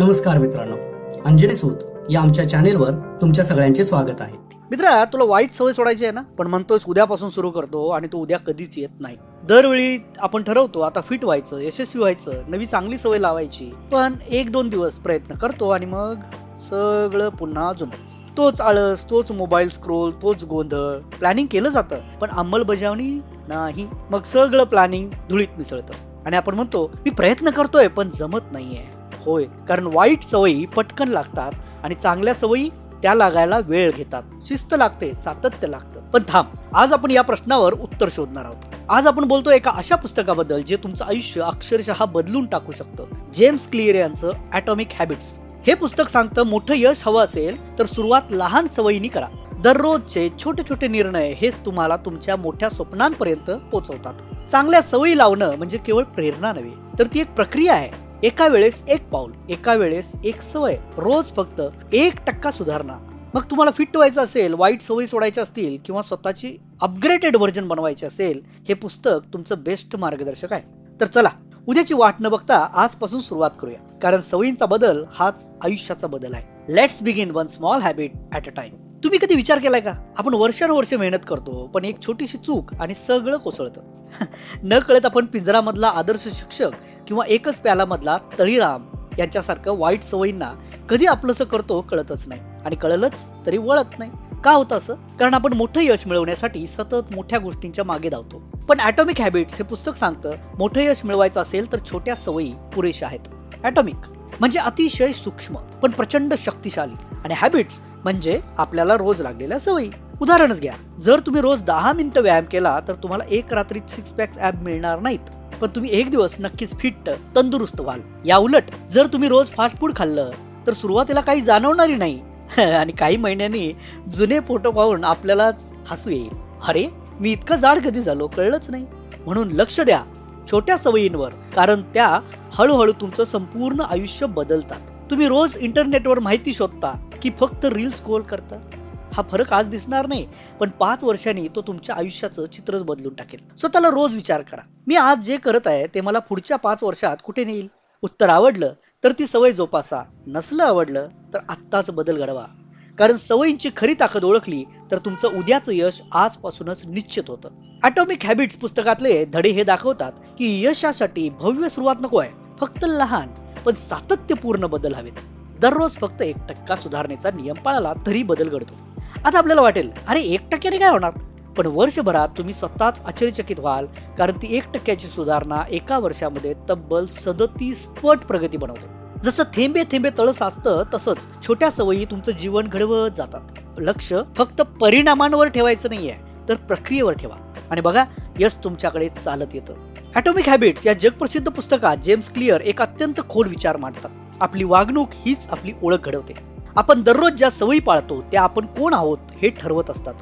नमस्कार मित्रांनो. अंजली सूत या आमच्या चॅनेलवर तुमच्या सगळ्यांचे स्वागत आहे. मित्रा तुला वाईट सवय सोडायची आहे ना? पण म्हणतोय उद्यापासून सुरू करतो आणि तो उद्या कधीच येत नाही. दरवेळी आपण ठरवतो आता फिट व्हायचं यशस्वी व्हायचं नवी चांगली सवय लावायची. पण एक दोन दिवस प्रयत्न करतो आणि मग सगळं पुन्हा जुनच. तोच आळस तोच मोबाईल स्क्रोल तोच गोंधळ. प्लॅनिंग केलं जातं पण अंमलबजावणी नाही. मग सगळं प्लॅनिंग धुळीत मिसळतं. आणि आपण म्हणतो मी प्रयत्न करतोय पण जमत नाहीये. होय कारण वाईट सवयी पटकन लागतात आणि चांगल्या सवयी त्या लागायला वेळ घेतात. शिस्त लागते सातत्य लागतं. पण थांब आज आपण या प्रश्नावर उत्तर शोधणार आहोत. आज आपण बोलतो एका अशा पुस्तकाबद्दल जे तुमचं आयुष्य अक्षरशः बदलून टाकू शकतं. जेम्स क्लिअर यांचं ॲटॉमिक हॅबिट्स हे पुस्तक सांगतं मोठं यश हवं असेल तर सुरुवात लहान सवयीनी करा. दररोजचे छोटे छोटे निर्णय हेच तुम्हाला तुमच्या मोठ्या स्वप्नांपर्यंत पोहोचवतात चांगल्या सवयी लावणं म्हणजे केवळ प्रेरणा नव्हे तर ती एक प्रक्रिया आहे. एका वेळेस एक पाऊल एका वेळेस एक सवय. रोज फक्त एक टक्का सुधारणा. मग तुम्हाला फिट व्हायचं असेल वाईट सवयी सोडायच्या असतील किंवा स्वतःची अपग्रेडेड व्हर्जन बनवायची असेल हे पुस्तक तुमचं बेस्ट मार्गदर्शक आहे. तर चला उद्याची वाट न बघता आजपासून सुरुवात करूया. कारण सवयींचा बदल हाच आयुष्याचा बदल आहे. Let's begin one small habit at a time तुम्ही कधी विचार केलाय का? आपण वर्षानुवर्ष मेहनत करतो पण एक छोटीशी चूक आणि सगळं कोसळतं. न कळत आपण पिंजरामधला आदर्श शिक्षक किंवा एकच प्यालामधला तळीराम यांच्यासारखं वाईट सवयींना कधी आपलंसं करतो कळतच नाही. आणि कळलंच तरी वळत नाही. का होतं असं? कारण आपण मोठं यश मिळवण्यासाठी सतत मोठ्या गोष्टींच्या मागे धावतो. पण ॲटॉमिक हॅबिट्स हे पुस्तक सांगतं मोठं यश मिळवायचं असेल तर छोट्या सवयी पुरेशा आहेत. ॲटॉमिक म्हणजे अतिशय सूक्ष्म पण प्रचंड शक्तिशाली. आणि हॅबिट्स म्हणजे आपल्याला रोज लागलेल्या सवयी. उदाहरणच घ्या. जर तुम्ही रोज दहा मिनिटं व्यायाम केला तर तुम्हाला एक रात्रीत सिक्स पॅक्स ऍप मिळणार नाहीत. पण तुम्ही एक दिवस नक्कीच फिट तंदुरुस्त व्हाल. या उलट जर तुम्ही रोज फास्ट फूड खाल्लं तर सुरुवातीला काही जाणवणारी नाही. आणि काही महिन्यांनी जुने फोटो पाहून आपल्यालाच हसू येईल. अरे मी इतकं जाड कधी झालो कळलंच नाही. म्हणून लक्ष द्या छोट्या सवयींवर कारण त्या हळूहळू तुमचं संपूर्ण आयुष्य बदलतात. तुम्ही रोज इंटरनेटवर माहिती शोधता की फक्त रील स्क्रोल करता? हा फरक आज दिसणार नाही पण पाच वर्षांनी तो तुमच्या आयुष्याचं चित्रच बदलून टाकेल. स्वतःला रोज विचार करा. मी आज जे करत आहे ते मला पुढच्या पाच वर्षात कुठे नेईल? उत्तर आवडलं तर ती सवय जोपासा. नसलं आवडलं तर आत्ताच बदल घडवा. कारण सवयींची खरी ताकद ओळखली तर तुमचं उद्याचं यश आजपासूनच निश्चित होतं. ॲटॉमिक हॅबिट्स पुस्तकातले धडे हे दाखवतात की यशासाठी भव्य सुरुवात नको आहे. फक्त लहान पण सातत्यपूर्ण बदल हवेत. दररोज फक्त एक टक्का सुधारणेचा नियम पाळला तरी बदल घडतो. आता आपल्याला वाटेल अरे एक टक्क्याने काय होणार? पण वर्षभरात तुम्ही स्वतःच आश्चर्यचकित व्हाल कारण ती एक टक्क्याची सुधारणा एका वर्षामध्ये तब्बल सदतीस पट प्रगती बनवते. जसं थेंबे थेंबे तळ साचतं तसंच छोट्या सवयी तुमचं जीवन घडवत जातात. लक्ष फक्त परिणामांवर ठेवायचं नाहीये तर प्रक्रियेवर ठेवा. आणि बघा यश तुमच्याकडे चालत येतं. ॲटॉमिक हॅबिट्स या जगप्रसिद्ध पुस्तकात जेम्स क्लिअर एक अत्यंत खोल विचार मांडतात. आपली वागणूक हीच आपली ओळख घडवते. आपण दररोज ज्या सवयी पाळतो त्या आपण कोण आहोत हे ठरवत असतात.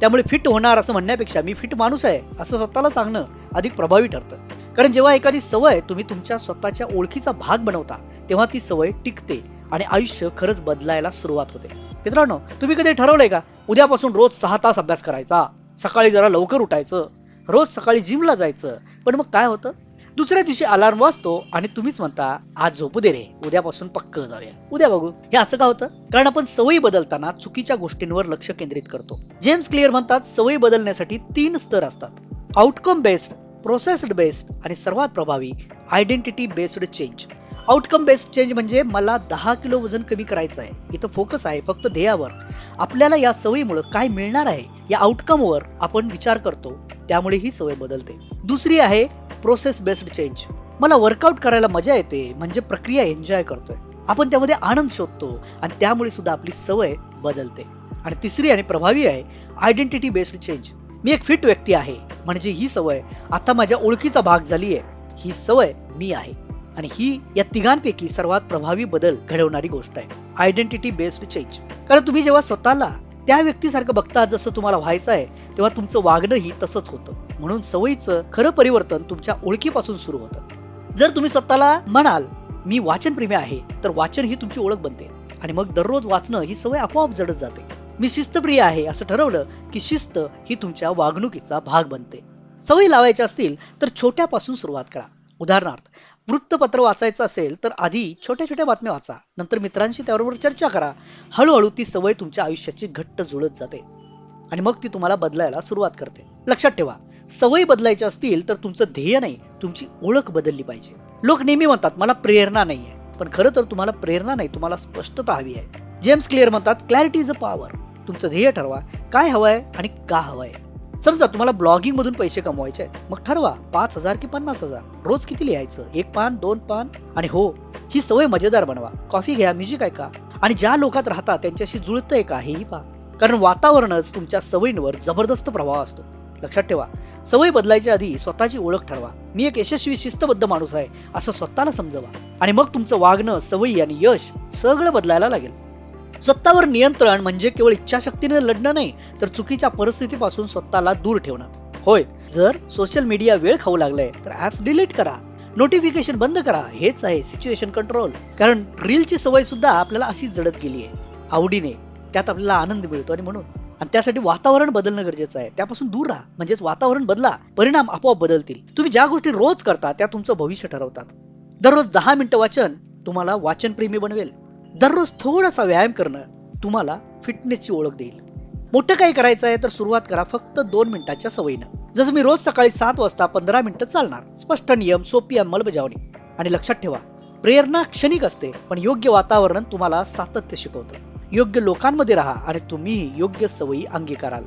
त्यामुळे फिट होणार असं म्हणण्यापेक्षा मी फिट माणूस आहे असं स्वतःला सांगणं अधिक प्रभावी ठरतं. कारण जेव्हा एखादी सवय तुम्ही तुमच्या स्वतःच्या ओळखीचा भाग बनवता तेव्हा ती सवय टिकते आणि आयुष्य खरंच बदलायला सुरुवात होते. मित्रांनो तुम्ही कधी ठरवलंय का? उद्यापासून रोज सहा तास अभ्यास करायचा सकाळी जरा लवकर उठायचं रोज सकाळी जिमला जायचं पण मग काय होतं? दुसऱ्या दिवशी अलार्म वाजतो आणि तुम्हीच म्हणता आज झोपू दे रे उद्यापासून पक्क जाऊया. उद्या बघू. हे असं का होतं? कारण आपण सवयी बदलताना चुकीच्या गोष्टींवर लक्ष केंद्रित करतो. जेम्स क्लिअर म्हणतात सवयी बदलण्यासाठी तीन स्तर असतात. आउटकम बेस्ड प्रोसेस्ड बेस्ड आणि सर्वात प्रभावी identity based change outcome based change म्हणजे मला दहा किलो वजन कमी करायचं आहे. इथं फोकस आहे फक्त ध्येयावर. आपल्याला या सवयीमुळे काय मिळणार आहे? या आउटकमवर आपण विचार करतो. त्यामुळे ही सवय बदलते. दुसरी आहे प्रोसेस बेस्ड चेंज मला वर्कआउट करायला मजा येते म्हणजे प्रक्रिया एन्जॉय करतोय. आपण त्यामध्ये आनंद शोधतो आणि त्यामुळे सुद्धा आपली सवय बदलते. आणि तिसरी आणि प्रभावी आहे आयडेंटिटी बेस्ड चेंज मी एक फिट व्यक्ती आहे म्हणजे ही सवय आता माझ्या ओळखीचा भाग झाली आहे ही सवय मी आहे. आणि ही या तिघांपैकी सर्वात प्रभावी बदल घडवणारी गोष्ट आहे. आयडेंटिटी बेस्ड चेंज कारण तुम्ही जेव्हा स्वतःला त्या व्यक्तीसारखं बघता जसं तुम्हाला व्हायचं आहे तेव्हा तुमचं वागणंही तसंच होतं. म्हणून सवयीचं खरं परिवर्तन तुमच्या ओळखीपासून सुरू होतं. जर तुम्ही स्वतःला म्हणाल मी वाचनप्रेमी आहे तर वाचन ही तुमची ओळख बनते. आणि मग दररोज वाचणं ही सवय आपोआप जडत जाते. मी शिस्तप्रिय आहे असं ठरवलं की शिस्त ही तुमच्या वागणुकीचा भाग बनते. सवयी लावायच्या असतील तर छोट्यापासून सुरुवात करा. उदाहरणार्थ वृत्तपत्र वाचायचं असेल तर आधी छोट्या छोट्या बातम्या वाचा. नंतर मित्रांशी त्याबरोबर चर्चा करा. हळूहळू ती सवय तुमच्या आयुष्याची घट्ट जुळत जाते. आणि मग ती तुम्हाला बदलायला सुरुवात करते. लक्षात ठेवा सवयी बदलायच्या असतील तर तुमचं ध्येय नाही तुमची ओळख बदलली पाहिजे. लोक नेहमी म्हणतात मला प्रेरणा नाही आहे पण खरं तर तुम्हाला प्रेरणा नाही तुम्हाला स्पष्टता हवी आहे. जेम्स क्लिअर म्हणतात क्लॅरिटी इज अ पॉवर. तुमचं ध्येय ठरवा काय हवंय आणि का हवंय. समजा तुम्हाला ब्लॉगिंग मधून पैसे कमवायचे आहेत मग ठरवा पाच हजार की पन्नास हजार. रोज किती लिहायचं? एक पान दोन पान? आणि हो ही सवय मजेदार बनवा. कॉफी घ्या म्युझिक ऐका. आणि ज्या लोकात राहता त्यांच्याशी जुळतंय का हेही पहा. कारण वातावरणच तुमच्या सवयींवर जबरदस्त प्रभाव असतो. लक्षात ठेवा. सवय बदलायच्या आधी स्वतःची ओळख ठरवा. मी एक यशस्वी शिस्तबद्ध माणूस आहे असं स्वतःला समजवा. आणि मग तुमचं वागणं सवयी आणि यश सगळं बदलायला लागेल. स्वतःवर नियंत्रण म्हणजे केवळ इच्छाशक्तीने लढणं नाही तर चुकीच्या परिस्थितीपासून स्वतःला दूर ठेवणं. होय जर सोशल मीडिया वेळ खाऊ लागलाय तर ऍप्स डिलीट करा. नोटिफिकेशन बंद करा. हेच आहे सिच्युएशन कंट्रोल कारण रीलची सवय सुद्धा आपल्याला अशी जडत गेली आहे आवडीने. त्यात आपल्याला आनंद मिळतो आणि म्हणून. आणि त्यासाठी वातावरण बदलणं गरजेचं आहे. त्यापासून दूर राहा. म्हणजेच वातावरण बदला. परिणाम आपोआप बदलतील. तुम्ही ज्या गोष्टी रोज करता त्या तुमचं भविष्य ठरवतात. दररोज दहा मिनिटं वाचन तुम्हाला वाचनप्रेमी बनवेल. दररोज थोडासा व्यायाम करणं तुम्हाला फिटनेसची ओळख देईल. मोठं काही करायचं आहे तर सुरुवात करा फक्त दोन मिनिटाच्या सवयीनं. जसं मी रोज सकाळी सात वाजता पंधरा मिनिटं चालणार. स्पष्ट नियम सोपी अंमलबजावणी आणि लक्षात ठेवा प्रेरणा क्षणिक असते पण योग्य वातावरण तुम्हाला सातत्य शिकवतं. योग्य लोकांमध्ये राहा आणि तुम्ही योग्य सवयी अंगीकाराल.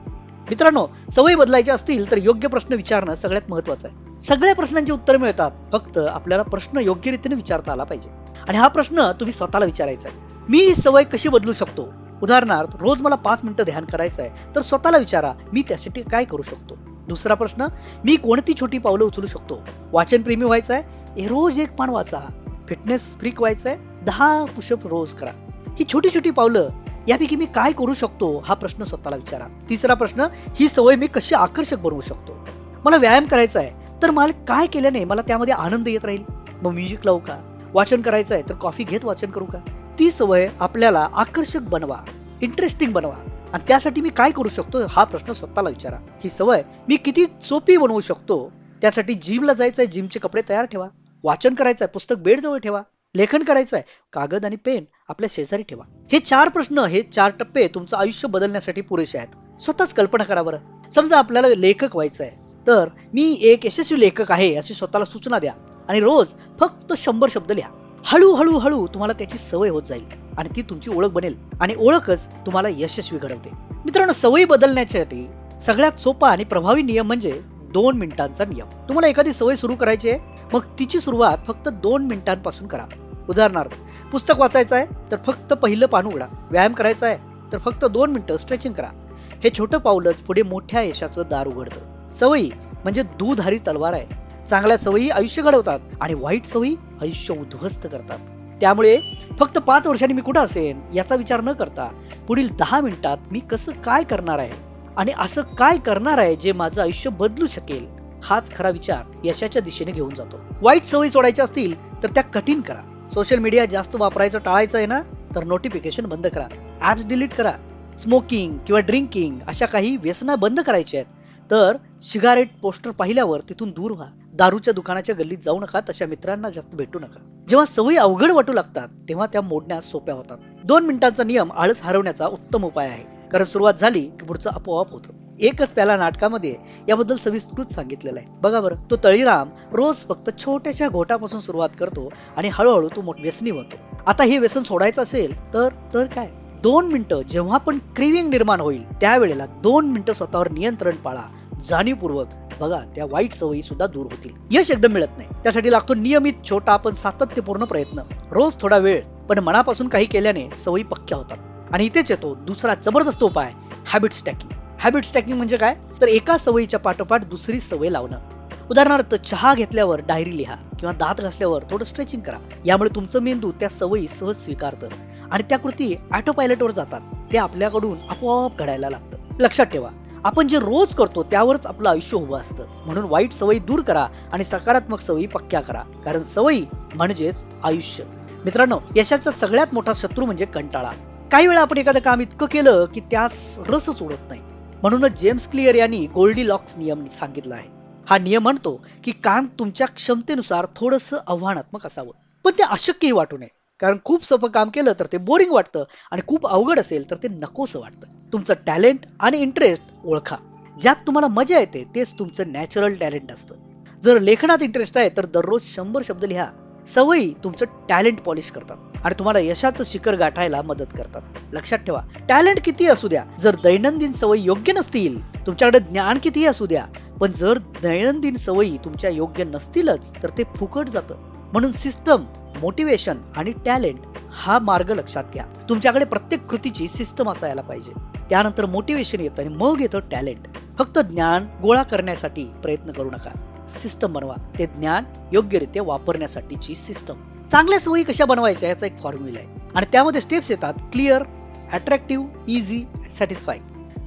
मित्रांनो सवयी बदलायच्या असतील तर योग्य प्रश्न विचारणं सगळ्यात महत्वाचं आहे. सगळ्या प्रश्नांची उत्तर मिळतात फक्त आपल्याला प्रश्न योग्य रीतीने विचारता आला पाहिजे. आणि हा प्रश्न तुम्ही स्वतःला विचारायचा आहे. मी ही सवय कशी बदलू शकतो? उदाहरणार्थ रोज मला पाच मिनिटं ध्यान करायचं आहे तर स्वतःला विचारा मी त्यासाठी काय करू शकतो? दुसरा प्रश्न मी कोणती छोटी पावलं उचलू शकतो? वाचन प्रेमी व्हायचं आहे रोज एक पान वाचा. फिटनेस फ्रीक व्हायचं आहे दहा पुषप रोज करा. ही छोटी छोटी पावलं यापैकी मी काय करू शकतो हा प्रश्न स्वतःला विचारा. तिसरा प्रश्न ही सवय मी कशी आकर्षक बनवू शकतो? मला व्यायाम करायचा आहे तर मला काय केल्याने मला त्यामध्ये आनंद येत राहील? मग म्युझिक लावू का? वाचन करायचं आहे तर कॉफी घेत वाचन करू का? ती सवय आपल्याला आकर्षक बनवा इंटरेस्टिंग बनवा. आणि त्यासाठी मी काय करू शकतो हा प्रश्न स्वतःला विचारा. ही सवय मी किती सोपी बनवू शकतो त्यासाठी जिमला जायचंय जिमचे कपडे तयार ठेवा. वाचन करायचंय पुस्तक बेड जवळ ठेवा. लेखन करायचंय. कागद आणि पेन आपल्या शेजारी ठेवा. हे चार प्रश्न हे चार टप्पे तुमचं आयुष्य बदलण्यासाठी पुरेसे आहेत. स्वतःच कल्पना करा बरं. समजा आपल्याला लेखक व्हायचं आहे तर मी एक यशस्वी लेखक आहे अशी स्वतःला सूचना द्या आणि रोज फक्त शंभर शब्द लिहा. हळूहळू हळू हळू तुम्हाला त्याची सवय होत जाईल आणि ती तुमची ओळख बनेल आणि ओळखच तुम्हाला यशस्वी घडवते. मित्रांनो सवयी बदलण्यासाठी सगळ्यात सोपा आणि प्रभावी नियम म्हणजे दोन मिनिटांचा नियम. तुम्हाला एखादी सवय सुरू करायची आहे? मग तिची सुरुवात फक्त दोन मिनिटांपासून करा. उदाहरणार्थ पुस्तक वाचायचं आहे तर फक्त पहिलं पान उघडा. व्यायाम करायचा आहे तर फक्त दोन मिनिटं स्ट्रेचिंग करा. हे छोटं पावलंच पुढे मोठ्या यशाचं दार उघडतं. सवयी म्हणजे दूधारी तलवार आहे. चांगल्या सवयी आयुष्य घडवतात आणि वाईट सवयी आयुष्य उद्ध्वस्त करतात. त्यामुळे फक्त पाच वर्षांनी मी कुठं असेन याचा विचार न करता पुढील दहा मिनिटात मी कसं काय करणार आहे? आणि असं काय करणार आहे जे माझं आयुष्य बदलू शकेल? हाच खरा विचार यशाच्या दिशेने घेऊन जातो. वाईट सवयी सोडायच्या असतील तर त्या कठीण करा. सोशल मीडिया जास्त वापरायचं टाळायचं आहे ना तर नोटिफिकेशन बंद करा. ऍप्स डिलीट करा. स्मोकिंग किंवा ड्रिंकिंग अशा काही व्यसना बंद करायच्या आहेत. तर सिगारेट पोस्टर पाहिल्यावर तिथून दूर व्हा. दारूच्या दुकानाच्या गल्लीत जाऊ नका तशा मित्रांना जास्त भेटू नका. जेव्हा सवयी अवघड वाटू लागतात तेव्हा त्या मोडण्यास सोप्या होतात. दोन मिनिटांचा नियम आळस हरवण्याचा उत्तम उपाय आहे. कारण सुरुवात झाली की पुढचं आपोआप होतं. एकच प्याला नाटकामध्ये याबद्दल सविस्तृत सांगितलेलं आहे. बघा बरं तो तळीराम रोज फक्त छोट्याशा घोटापासून सुरुवात करतो आणि हळूहळू तो मोठ व्यसनी होतो. आता हे व्यसन सोडायचं असेल तर तर काय? दोन मिनिटं जेव्हा पण क्रेविंग निर्माण होईल त्यावेळेला दोन मिनिटं स्वतःवर नियंत्रण पाळा. जाणीवपूर्वक बघा त्या वाईट सवयी सुद्धा दूर होतील. यश एकदम मिळत नाही. त्यासाठी लागतो नियमित छोटा पण सातत्यपूर्ण प्रयत्न. रोज थोडा वेळ पण मनापासून काही केल्याने सवयी पक्क्या होतात. आणि इथेच येतो दुसरा जबरदस्त उपाय हॅबिट स्टॅकिंग हॅबिट स्टॅकिंग म्हणजे काय? तर एका सवयीच्या पाठोपाठ दुसरी सवय लावणं. उदाहरणार्थ चहा घेतल्यावर डायरी लिहा किंवा दात घासल्यावर थोडं स्ट्रेचिंग करा. यामुळे तुमचं मेंदू त्या सवयी सहज स्वीकारतं आणि त्या कृती ऑटो पायलटवर जातात. ते आपल्याकडून आपोआप घडायला लागतं. लक्षात ठेवा आपण जे रोज करतो त्यावरच आपलं आयुष्य उभं असतं. म्हणून वाईट सवयी दूर करा आणि सकारात्मक सवयी पक्क्या करा. कारण सवयी म्हणजेच आयुष्य. मित्रांनो यशाचा सगळ्यात मोठा शत्रू म्हणजे कंटाळा. काही वेळा आपण एखादं काम इतकं केलं की त्यास रसच उडत नाही. म्हणूनच जेम्स क्लिअर यांनी गोल्डी लॉक्स नियम सांगितला आहे. हा नियम म्हणतो की काम तुमच्या क्षमतेनुसार थोडंसं आव्हानात्मक असावं. पण ते अशक्यही वाटू नये. कारण खूप सोपं काम केलं तर ते बोरिंग वाटतं आणि खूप अवघड असेल तर ते नकोसं वाटतं. तुमचं टॅलेंट आणि इंटरेस्ट ओळखा. ज्यात तुम्हाला मजा येते तेच तुमचं नॅचरल टॅलेंट असतं. जर लेखनात इंटरेस्ट आहे तर दररोज शंभर शब्द लिहा. सवयी तुमचं टॅलेंट पॉलिश करतात आणि तुम्हाला यशाचं शिखर गाठायला मदत करतात. लक्षात ठेवा टॅलेंट किती असू द्या जर दैनंदिन सवयी योग्य नसतील तुमच्याकडे ज्ञान कितीही असू द्या पण जर दैनंदिन सवयी तुमच्या योग्य नसतीलच तर ते फुकट जातं. म्हणून सिस्टम मोटिवेशन आणि टॅलेंट हा मार्ग लक्षात घ्या. तुमच्याकडे प्रत्येक कृतीची सिस्टम असायला पाहिजे. त्यानंतर मोटिवेशन येतं आणि मग येतं टॅलेंट फक्त ज्ञान गोळा करण्यासाठी प्रयत्न करू नका. सिस्टम बनवा. ते ज्ञान योग्यरित्या वापरण्यासाठीची सिस्टम चांगल्या सवयी कशा बनवायच्या याचा एक फॉर्म्युला आहे. आणि त्यामध्ये स्टेप्स येतात. क्लिअर अट्रॅक्टिव्ह इझी सॅटिस्फाय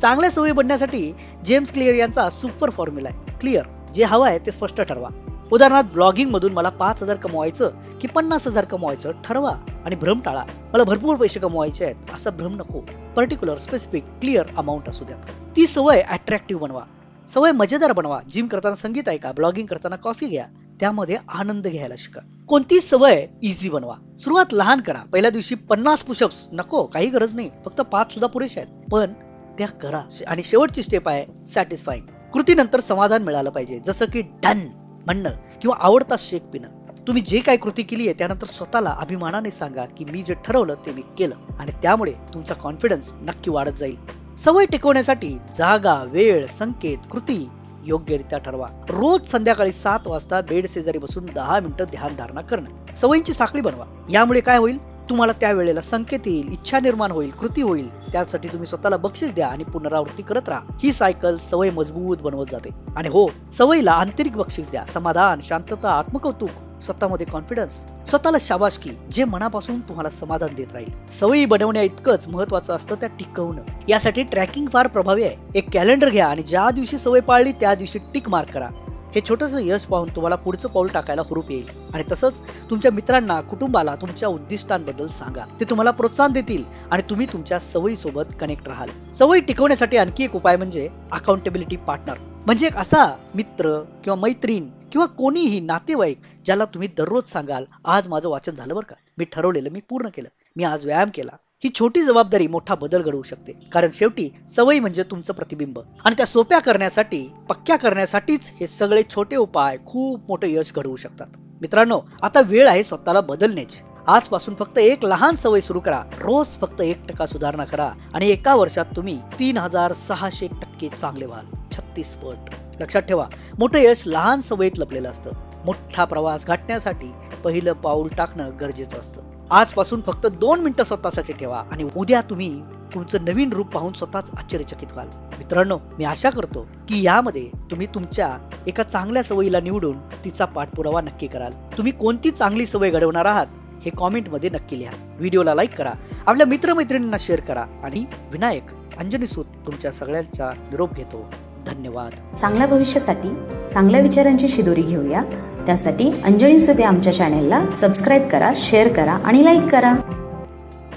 चांगल्या सवयी बनण्यासाठी जेम्स क्लिअर यांचा सुपर फॉर्म्युला आहे. क्लिअर जे हवं आहे ते स्पष्ट ठरवा. उदाहरणार्थ ब्लॉगिंग मधून मला पाच हजार कमवायचं की पन्नास हजार कमवायचं ठरवा आणि भ्रम टाळा. मला भरपूर पैसे कमवायचे आहेत असा भ्रम नको. पर्टिक्युलर स्पेसिफिक क्लिअर अमाऊंट असू द्यात. ती सवय अट्रॅक्टिव्ह बनवा. सवय मजेदार बनवा जिम करताना संगीत ऐका ब्लॉगिंग करताना कॉफी घ्या त्यामध्ये आनंद घ्यायला शिका. कोणती सवय इझी बनवा. सुरुवात लहान करा. पहिल्या दिवशी पन्नास पुशअप्स नको काही गरज नाही. फक्त पाच सुद्धा पुरेशा आहेत. पण त्या करा. आणि शेवटची स्टेप आहे सॅटिस्फाईंग कृतीनंतर समाधान मिळालं पाहिजे. जसं की डन म्हणणं किंवा आवडता शेक पिणं. तुम्ही जे काही कृती केली आहे त्यानंतर स्वतःला अभिमानाने सांगा की मी जे ठरवलं ते मी केलं. आणि त्यामुळे तुमचा कॉन्फिडन्स नक्की वाढत जाईल. सवय टिकवण्यासाठी जागा वेळ संकेत कृती योग्यरित्या ठरवा. रोज संध्याकाळी सात वाजता बेड शेजारी बसून दहा मिनिटं ध्यान धारणा करणं. सवयींची साखळी बनवा. यामुळे काय होईल? तुम्हाला त्या वेळेला संकेत येईल इच्छा निर्माण होईल कृती होईल. त्यासाठी तुम्ही स्वतःला बक्षीस द्या आणि पुनरावृत्ती करत राहा. ही सायकल सवय मजबूत बनवत जाते. आणि हो सवयीला आंतरिक बक्षीस द्या. समाधान शांतता आत्मकौतुक स्वतःमध्ये कॉन्फिडन्स स्वतःला शाबाशकी जे मनापासून तुम्हाला समाधान देत राहील. सवयी बनवण्या इतकंच महत्वाचं असतं त्या टिकवणं. यासाठी ट्रॅकिंग फार प्रभावी आहे. एक कॅलेंडर घ्या आणि ज्या दिवशी सवय पाळली त्या दिवशी टिक मार्क करा. हे छोटस यश पाहून तुम्हाला पुढचं पाऊल टाकायला हुरूप येईल. आणि तसंच तुमच्या मित्रांना कुटुंबाला तुमच्या उद्दिष्टांबद्दल सांगा. ते तुम्हाला प्रोत्साहन देतील आणि तुम्ही तुमच्या सवयी सोबत कनेक्ट राहाल. सवयी टिकवण्यासाठी आणखी एक उपाय म्हणजे अकाउंटेबिलिटी पार्टनर म्हणजे एक असा मित्र किंवा मैत्रीण किंवा कोणीही नातेवाईक ज्याला तुम्ही दररोज सांगाल आज माझं वाचन झालं बरं का? मी ठरवलेलं मी पूर्ण केलं मी आज व्यायाम केला. ही छोटी जबाबदारी मोठा बदल घडवू शकते. कारण शेवटी सवयी म्हणजे तुमचं प्रतिबिंब. आणि त्या सोप्या करण्यासाठी पक्क्या करण्यासाठीच हे सगळे छोटे उपाय खूप मोठे यश घडवू शकतात. मित्रांनो आता वेळ आहे स्वतःला बदलण्याची. आजपासून फक्त एक लहान सवय सुरू करा. रोज फक्त एक टक्का सुधारणा करा. आणि एका वर्षात तुम्ही तीन हजार सहाशे टक्के चांगले व्हाल. छत्तीस पट. लक्षात ठेवा मोठं यश लहान सवयीत लपलेलं असतं. मोठा प्रवास गाठण्यासाठी पहिलं पाऊल टाकणं गरजेचं असतं. आजपासून फक्त दोन मिनिटं स्वतःसाठी ठेवा आणि उद्या तुम्ही तुमचं नवीन रूप पाहून स्वतःच आश्चर्यचकित व्हाल. मित्रांनो मी आशा करतो की यामध्ये तुम्ही तुमच्या एका चांगल्या सवयीला निवडून तिचा पाठपुरावा नक्की कराल. तुम्ही कोणती चांगली सवय घडवणार आहात हे कॉमेंटमध्ये नक्की लिहा. व्हिडिओला लाईक करा आपल्या मित्रमैत्रिणींना शेअर करा आणि विनायक अंजनी सूत तुमच्या सगळ्यांचा निरोप घेतो. धन्यवाद. चांगल्या भविष्यासाठी चांगल्या विचारांची शिदोरी घेऊया. त्यासाठी अंजनी सुते आमच्या चॅनेलला सबस्क्राईब करा शेअर करा आणि लाईक करा.